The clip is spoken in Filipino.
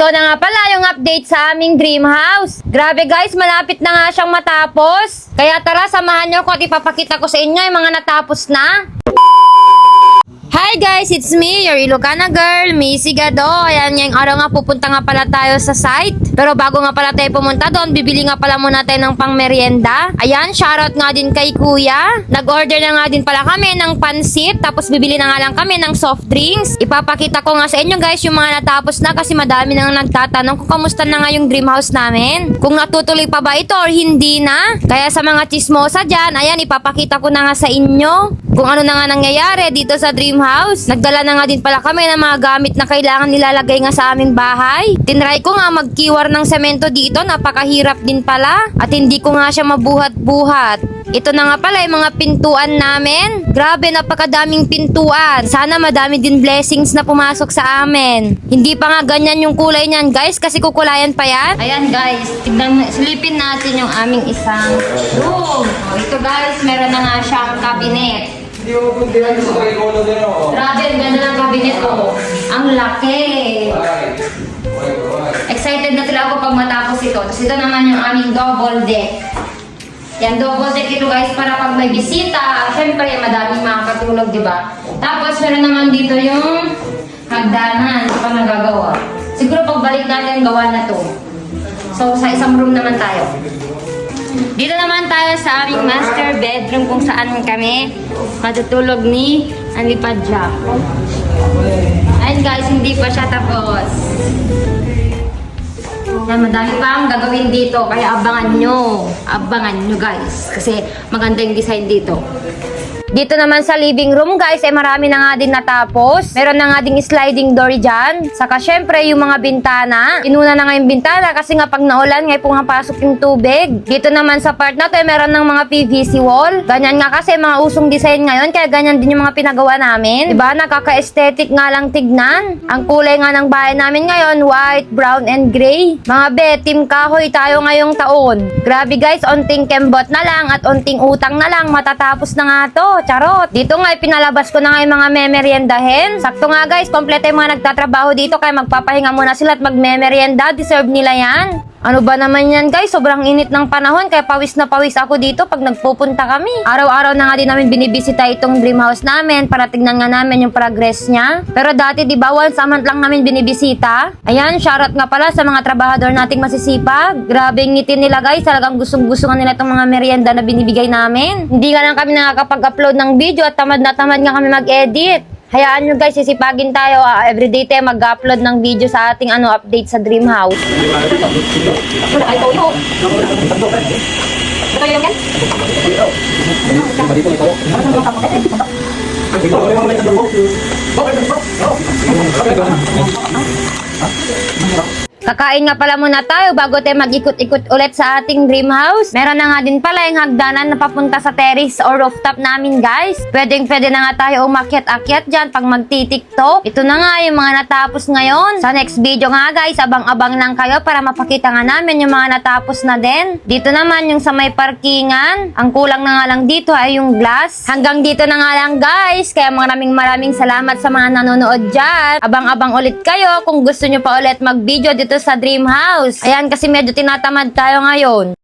Ito na nga pala yung update sa aming dream house. Grabe guys, malapit na nga siyang matapos. Kaya tara, samahan niyo ko at ipapakita ko sa inyo yung mga natapos na. Hi guys, it's me, your Ilocana girl, Missy Gado. Ayan, ngayong araw nga pupunta nga pala tayo sa site. Pero bago nga pala tayo pumunta doon, bibili nga pala muna tayo ng pang merienda. Ayan, shoutout nga din kay kuya. Nag-order na nga din pala kami ng pansit, tapos bibili na nga lang kami ng soft drinks. Ipapakita ko nga sa inyo guys yung mga natapos na kasi madami nang nagtatanong kung kamusta na nga yung dream house namin. Kung natutuloy pa ba ito or hindi na. Kaya sa mga chismosa dyan, ayan, ipapakita ko na nga sa inyo kung ano na nga nangyayari dito sa dream house. Nagdala na nga din pala kami ng mga gamit na kailangan nilalagay nga sa aming bahay. Tinry ko nga magkiwar ng semento dito, napakahirap din pala. At hindi ko nga siya mabuhat-buhat. Ito na nga pala yung mga pintuan namin. Grabe, napakadaming pintuan. Sana madami din blessings na pumasok sa amin. Hindi pa nga ganyan yung kulay niyan, guys, kasi kukulayan pa yan. Ayan, guys. Tignan, silipin natin yung aming isang room. O, ito, guys, meron na nga siyang cabinet. Hindi mo kung diyan sa kay Kolo din ako. Grabe, ang ganda ng cabinet ko. Ang laki. Excited na sila ako pag matapos ito. Tapos ito naman yung aming double deck. Yan, double deck ito guys para pag may bisita. Siyempre, madaming makakatulog, di ba? Tapos meron naman dito yung hagdanan. Ito pa nagagawa. Siguro pagbalik natin gawa na to. So, sa isang room naman tayo. Dito naman tayo sa aming master bedroom kung saan kami matutulog ni Anlipad Jack. Ayun guys, hindi pa siya tapos. Yan, madami pang gagawin dito. Kaya abangan nyo. Abangan nyo guys. Kasi maganda yung design dito. Dito naman sa living room guys, eh marami na nga din natapos. Meron na nga ding sliding door dyan. Saka syempre yung mga bintana. Inuna na nga yung bintana kasi nga pag naulan, ngay pumapasok yung tubig. Dito naman sa part na to, eh, meron ng mga PVC wall. Ganyan nga kasi mga usong design ngayon, kaya ganyan din yung mga pinagawa namin. Diba? Nakaka-aesthetic nga lang tignan. Ang kulay nga ng bahay namin ngayon, white, brown, and gray. Mga be, team kahoy tayo ngayong taon. Grabe guys, onting kembot na lang at onting utang na lang, matatapos na nga to. Charot. Dito nga, pinalabas ko na nga yung mga memeryendahin. Sakto nga guys, kompleto yung mga nagtatrabaho dito kaya magpapahinga muna sila at magmemeryenda. Deserve nila yan. Ano ba naman yan guys? Sobrang init ng panahon kaya pawis na pawis ako dito pag nagpupunta kami. Araw-araw na nga din namin binibisita itong dream house namin para tignan nga namin yung progress niya. Pero dati di ba once a month lang namin binibisita? Ayan, shoutout nga pala sa mga trabahador nating masisipag. Grabe ngiti nila guys. Talagang gustong-gusto nga nila itong mga merienda na binibigay namin. Hindi nga lang kami nakakapag-upload ng video at tamad na tamad nga kami mag-edit. Hayaan nyo guys, sisipagin tayo. ah, everyday tayo mag-upload ng video sa ating ano update sa Dream House. Kakain nga pala muna tayo bago tayo mag-ikot-ikot ulit sa ating dream house. Meron na nga din pala yung hagdanan na papunta sa terrace or rooftop namin guys. Pwedeng pwede na nga tayo umakyat-akyat dyan pag magti-tiktok. Ito na nga yung mga natapos ngayon. Sa next video nga guys, abang-abang lang kayo para mapakita nga namin yung mga natapos na din. Dito naman yung sa may parkingan. Ang kulang na nga lang dito ay yung glass. Hanggang dito na nga lang guys. Kaya maraming maraming salamat sa mga nanonood dyan. Abang-abang ulit kayo kung gusto nyo pa ulit mag-video dito sa Dream House. Ayan kasi medyo tinatamad tayo ngayon.